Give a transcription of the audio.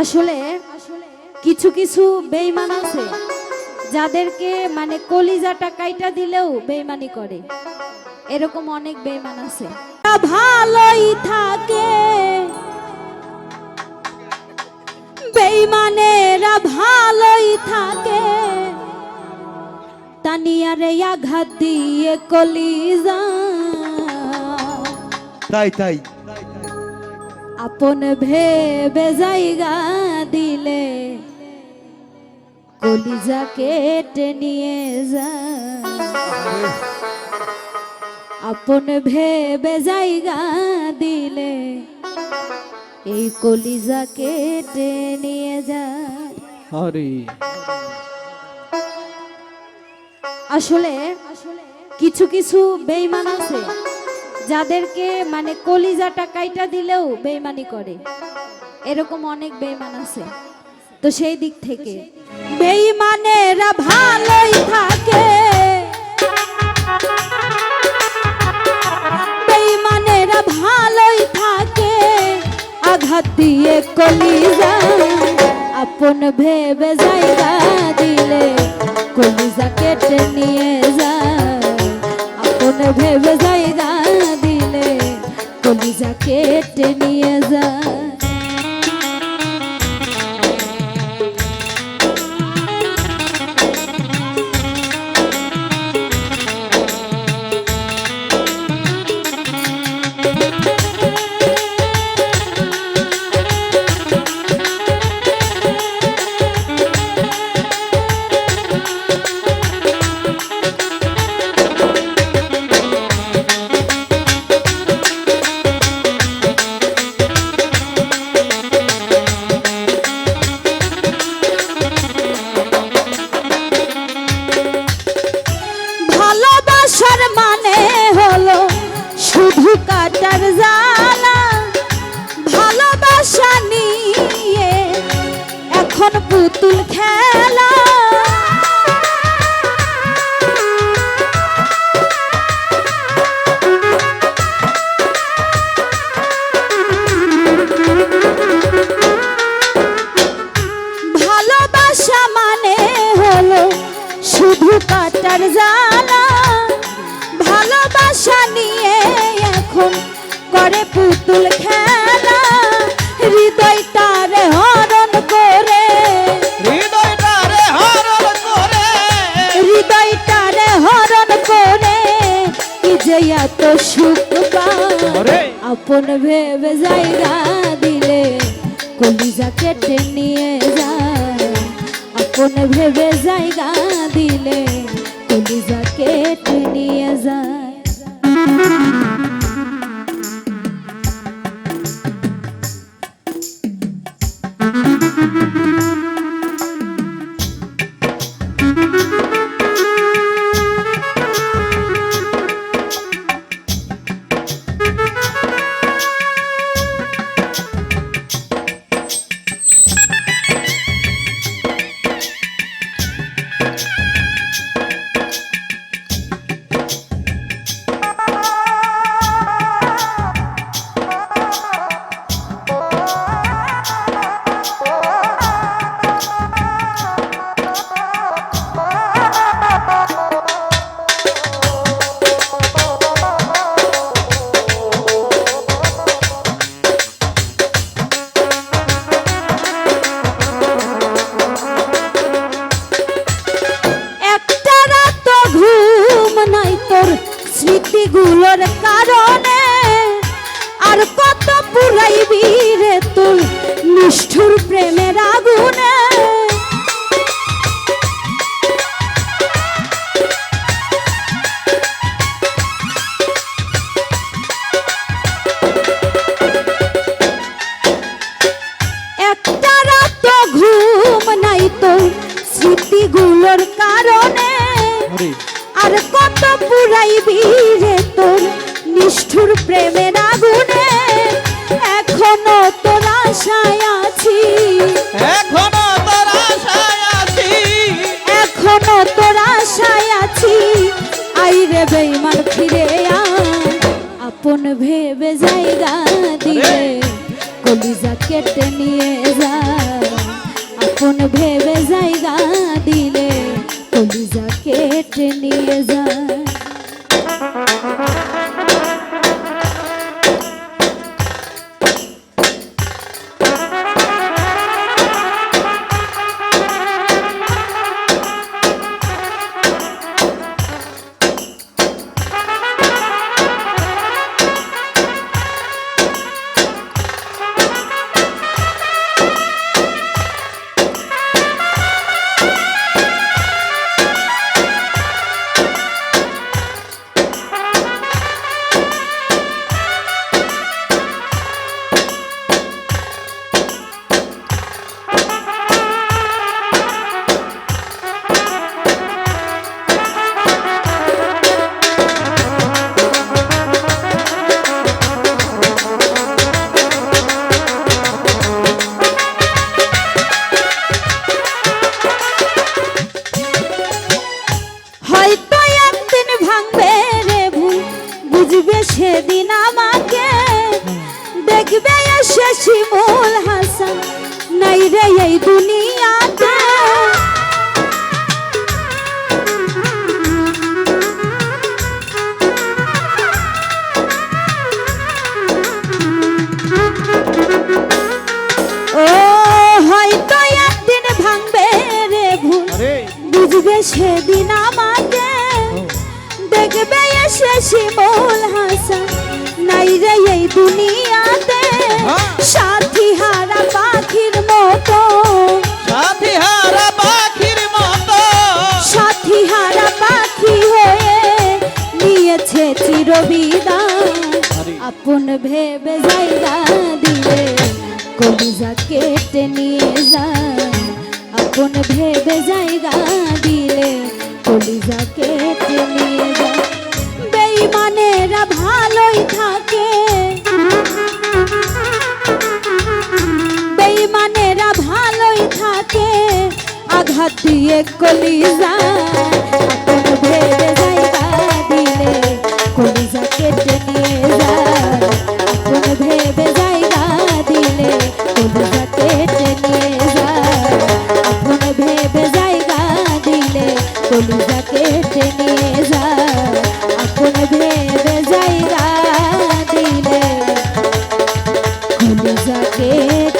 আসলে কিছু কিছু বেইমান আছে যাদেরকে মানে কলিজাটা কাইটা দিলেও বেইমানি করে। এরকম অনেক বেইমান আছে। ভালোই থাকে। বেইমানেরা ভালোই থাকে। তানিয়ারে আঘাত দিয়ে কলিজা। তাই তাই। আপন ভেবে জায়গা দিলে কলিজা কেটে নিয়ে যা। আপন ভেবে জায়গা দিলে এই কলিজা কেটে নিয়ে যায় আরে। আসলে কিছু কিছু বেইমান আছে। যাদেরকে মানে কলিজাটা কাইটা দিলেও বেইমানি করে। এরকম অনেক বেইমান আছে। তো সেই দিক থেকে। বেইমানেরা ভালোই থাকে। বেইমানেরা ভালোই থাকে। আঘাত দিয়ে কলিজা আপন ভেবে জায়গা দিলে কলিজা কেটে নিয়ে যায়। আপন ভেবে দিলে কলিজা কেটে নিয়ে জ্বালা। ভালোবাসা নিয়ে এখন করে পুতুল খেলা। এত সুখ আপন ভেবে জায়গা দিলে কলিজা কেটে নিয়ে যায়। আপন ভেবে জায়গা দিলে কলিজা কেটে নিয়ে যায়। Let it go. কত পুরাইবি রে তোর নিষ্ঠুর প্রেমের আগুনে। এখনও তোর আশায় আছি। এখনও তোর আশায় আছি। এখনও তোর আশায় আছি। আই রে বেইমান ফিরে আপন ভেবে জায়গা দিয়ে কলিজা কেটে নিয়ে যায় সেদিন আমাকে দেখবে এসে শিমুল হাসান। নাই রে এই দুনিয়া দুনিয়াতে হ্যাঁ। সাথী হারা পাখির মতো। সাথী হারা পাখির মতো। সাথী হারা পাখি হয়ে নিয়েছে চিরবিদায়। আরে। আপন ভেবে জায়গা দিলে কলিজা কেটে নিয়ে যায়। আপন ভেবে জায়গা দিলে কলিজা কেটে নিয়ে যায়। বেইমানেরা ভালোই থাকে। দিয়ে কলিজা আপন ভেবে জায়গা দিলে কলিজা কেটে নিয়ে যায় আপন ভেবে জায়গা দিলে কলিজা কেটে নিয়ে যায় আপন ভেবে জায়গা দিলে কলিজা কেটে নিয়ে যায় আপন ভেবে জায়গা দিলে কলিজা কেটে